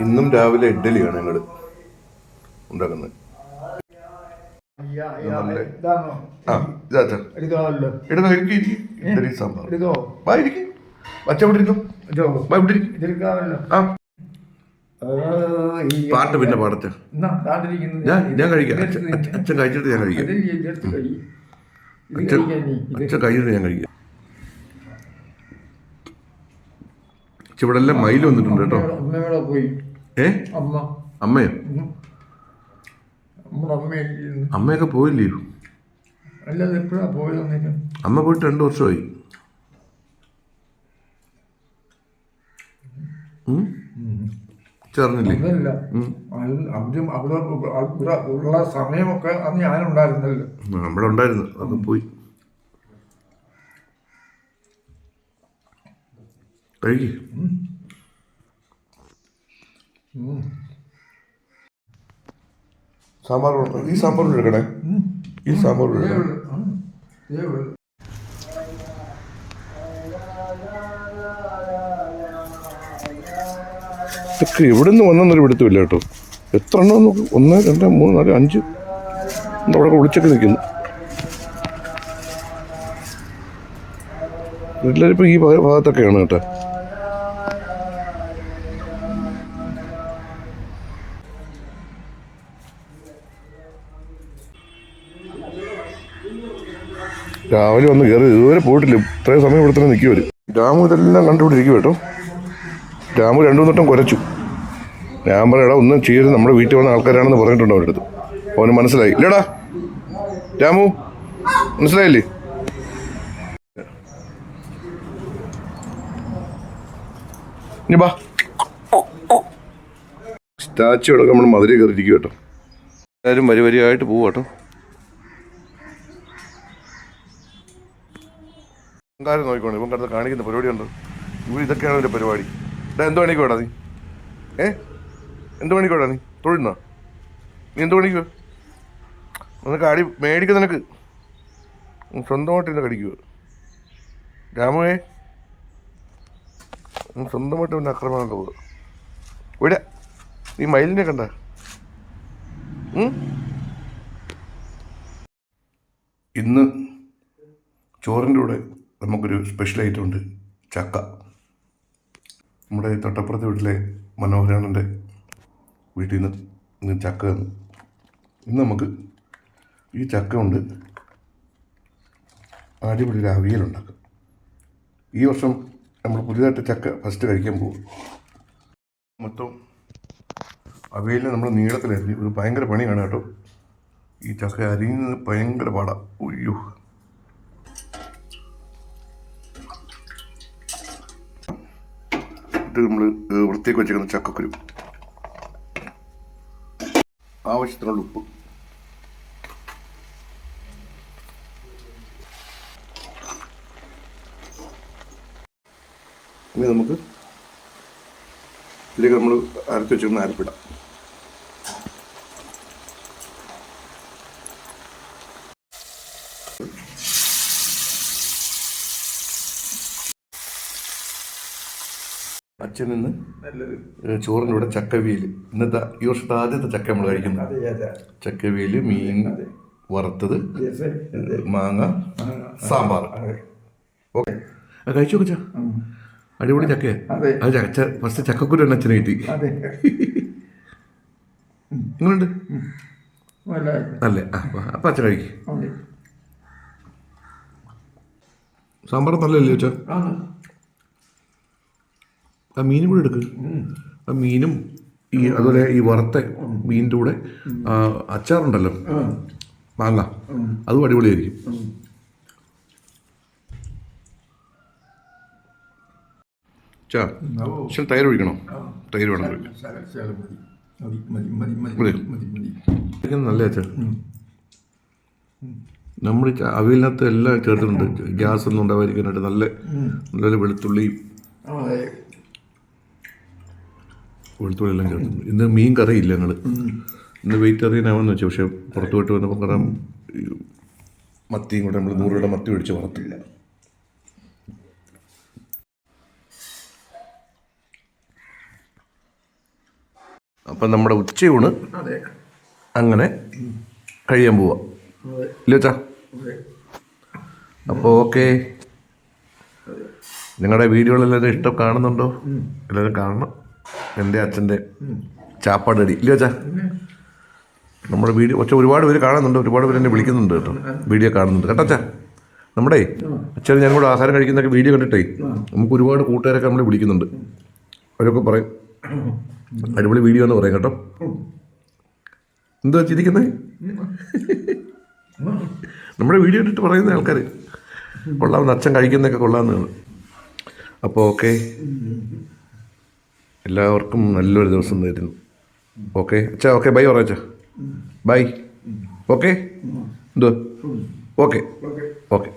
ഇന്നും രാവിലെ ഇഡ്ഡലിയാണ് ഞങ്ങൾ ഉണ്ടാക്കുന്നത്. ആ ഇതാച്ചാ ഇഡ്ഡലി സാമ്പാർ? ആ. പാട്ട് പിന്നെ പാടത്തെ. ഞാൻ ഞാൻ കഴിക്കാം. അച്ഛൻ കഴിച്ചിട്ട് ഞാൻ കഴിക്കാം. അച്ഛൻ കഴിച്ചിട്ട് ഞാൻ കഴിക്കാം. എല്ലാം മയിൽ വന്നിട്ടുണ്ട് കേട്ടോ. അമ്മയുടെ- പോയി. ഏ? അമ്മ. അമ്മയോ? അമ്മയൊക്കെ പോയില്ലയോ? അല്ലാതെ എപ്പോഴാ പോയത് അമ്മ പോയിട്ട് രണ്ടു വർഷമായി? ചേർന്നില്ലേ? അവിടെ ഉള്ള സമയമൊക്കെ അന്ന് ഞാനുണ്ടായിരുന്നല്ലോ. ആ, നമ്മുടെ ഉണ്ടായിരുന്നു. അത് പോയി. കഴിക്ക്. സാമ്പാർ ഈ സാമ്പാർ എടുക്കണേ. ഈ സാമ്പാർ എടുക്കണേ. നിന്ന് വന്നെന്നൊരു പിടുത്തമില്ല കേട്ടോ. എത്ര എണ്ണം നോക്ക്. ഒന്ന് രണ്ട് മൂന്ന് നാല് അഞ്ച്. അവിടെ വിളിച്ചൊക്കെ നിൽക്കുന്നു. എല്ലാവരും ഈ ഭാഗ- ഭാഗത്തൊക്കെയാണ് കേട്ടോ. രാവിലെ വന്ന് കയറി ഇതുവരെ പോയിട്ടില്ല. ഇത്രയും സമയം ഇവിടെ തന്നെ നിൽക്കുവരും. രാമു ഇതെല്ലാം കണ്ടുപിടിച്ചിരിക്കും കേട്ടോ. രാമു രണ്ടു മൂന്നോട്ടം കുരച്ചു. ഞാൻ പറയടാ ഒന്നും ചെയ്യരുത് നമ്മുടെ വീട്ടിൽ വന്ന ആൾക്കാരാണെന്ന് പറഞ്ഞിട്ടുണ്ട് അവരുടെ അടുത്ത്. അവന് മനസ്സിലായി. ഇല്ലടാ രാമു മനസ്സിലായില്ലേ? ഇനി ബാ സ്റ്റാച്ചു അടക്കം നമ്മൾ മധുര കയറിയിരിക്കും കേട്ടോ. എല്ലാവരും വരി വരിയായിട്ട് പോവും കാര്യം നോക്കിക്കോണം ഇവൻ കിടന്ന് കാണിക്കുന്ന പരിപാടി ഉണ്ട് ഇവർ ഇതൊക്കെയാണ് എന്റെ പരിപാടി. ഇടാ എന്ത് പണിക്ക് വേണം നീ? ഏ? എന്ത് പണിക്ക് വേണം നീ? തൊഴിലുന്നാ നീ എന്ത് പണിക്ക്? നിനക്ക് അടി മേടിക്കുന്ന നിനക്ക്. സ്വന്തമായിട്ട് എന്നെ കടിക്കുക രാമുവേ. സ്വന്തമായിട്ട് അവന്റെ ആക്രമണം പോവുക ഇവിടെ നീ മയിലിനെ കണ്ട. ഇന്ന് ചോറിന്റെ കൂടെ നമുക്കൊരു സ്പെഷ്യൽ ഐറ്റം ഉണ്ട്. ചക്ക. നമ്മുടെ തൊട്ടപ്പുറത്തെ വീട്ടിലെ മനോഹരാണന്റെ വീട്ടിൽ നിന്ന് ചക്ക ഇന്ന് നമുക്ക് ഈ ചക്ക കൊണ്ട് അടിപൊളി ഒരു അവിയലുണ്ടാക്കും ഈ വർഷം നമ്മൾ പുതിയതായിട്ട് ചക്ക ഫസ്റ്റ് കഴിക്കാൻ പോകും. മൊത്തം അവിയലിന് നമ്മൾ നീളത്തിലരിഞ്ഞ് ഒരു ഭയങ്കര പണിയാണ് കേട്ടോ. ഈ ചക്ക അരിഞ്ഞ് ഭയങ്കര പാടാണ് ഉയ്യോ. ഇത് നമ്മൾ വൃത്തിയൊക്കെ വെച്ചേക്കുന്ന ചക്കക്കുരു. ആവശ്യത്തിനുള്ള ഉപ്പ്. ഇനി നമുക്ക് ഇതിലേക്ക് നമ്മൾ അരച്ചു വെച്ചിരുന്ന അരപ്പിടാം. അച്ഛൻ നിന്ന് ചോറിന്റെ കൂടെ ചക്കവിയൽ ഇന്നത്തെ ഈ വർഷത്തെ ആദ്യത്തെ ചക്ക നമ്മൾ കഴിക്കുന്നത്. ചക്കവിയൽ മീൻ വറുത്തത് മാങ്ങ സാമ്പാർ. ഓക്കെ. കഴിച്ചു കൊച്ചാ? അടിപൊളി ചക്ക അതെ. ചക്ക ഫസ്റ്റ് ചക്കക്കുരു തന്നെ അച്ഛനെ കിട്ടി. നിങ്ങളുണ്ട് അല്ലേ? ആ അപ്പം അച്ഛൻ കഴിക്കും. സാമ്പാർ നല്ലല്ലേ ചോച്ചാ ആ മീനും കൂടെ എടുക്ക്. ആ മീനും ഈ അതുപോലെ ഈ വറുത്ത മീനിന്റെ കൂടെ അച്ചാറുണ്ടല്ലോ. മാങ്ങ. അതും അടിപൊളിയായിരിക്കും. ചാ തൈര് ഒഴിക്കണോ? തൈര് വേണം. നല്ല അച്ഛാ നമ്മൾ അവിയലിനകത്ത് എല്ലാം ചേർത്തിട്ടുണ്ട്. ഗ്യാസ് ഒന്നും ഉണ്ടാവാതിരിക്കാനായിട്ട് നല്ല നല്ല വെളുത്തുള്ളിയും. വെളുത്തുള്ളി എല്ലാം ചേർത്ത്. ഇന്ന് മീൻ കറി ഇല്ല ഞങ്ങൾ ഇന്ന് വെജിറ്റേറിയൻ വെച്ചു. പക്ഷെ പുറത്ത് പോയിട്ട് വന്നപ്പോൾ കാരണം മത്തിയും കൂടെ നമ്മൾ നൂറ് മത്തി മേടിച്ച് വറുത്തില്ല അപ്പം നമ്മുടെ ഉച്ചയൂണ് അങ്ങനെ കഴിയാൻ പോവാം. അതെ ഇല്ല അപ്പോൾ ഓക്കെ. നിങ്ങളുടെ വീഡിയോകളെല്ലാവരും ഇഷ്ടം കാണുന്നുണ്ടോ? എല്ലാവരും കാണണം. എന്റെ അച്ഛന്റെ ചാപ്പാടടി. ഇല്ല അച്ഛാ? നമ്മുടെ വീഡിയോ ഒച്ച ഒരുപാട് പേര് കാണുന്നുണ്ട്. ഒരുപാട് പേര് എന്നെ വിളിക്കുന്നുണ്ട് കേട്ടോ. വീഡിയോ കാണുന്നുണ്ട്. കേട്ടോ അച്ഛാ? നമ്മുടെ അച്ഛൻ ഞാൻ കൂടെ ആഹാരം കഴിക്കുന്നൊക്കെ വീഡിയോ കണ്ടിട്ടേ നമുക്ക് ഒരുപാട് കൂട്ടുകാരൊക്കെ നമ്മളെ വിളിക്കുന്നുണ്ട്. അവരൊക്കെ പറയും. അടിപൊളി വീഡിയോ എന്ന് പറയും കേട്ടോ. എന്താ ചിരിക്കുന്നത് നമ്മുടെ വീഡിയോ ഇട്ടിട്ട് പറയുന്ന ആൾക്കാർ കൊള്ളാമെന്ന് അച്ഛൻ കഴിക്കുന്നൊക്കെ കൊള്ളാമെന്നാണ്. അപ്പോൾ ഓക്കെ. എല്ലാവർക്കും നല്ലൊരു ദിവസം നേരുന്നു ഓക്കെ അച്ഛാ ഓക്കെ ബൈ പറ അച്ഛാ. ബൈ ഓക്കെ എന്തോ ഓക്കെ ഓക്കെ ഓക്കെ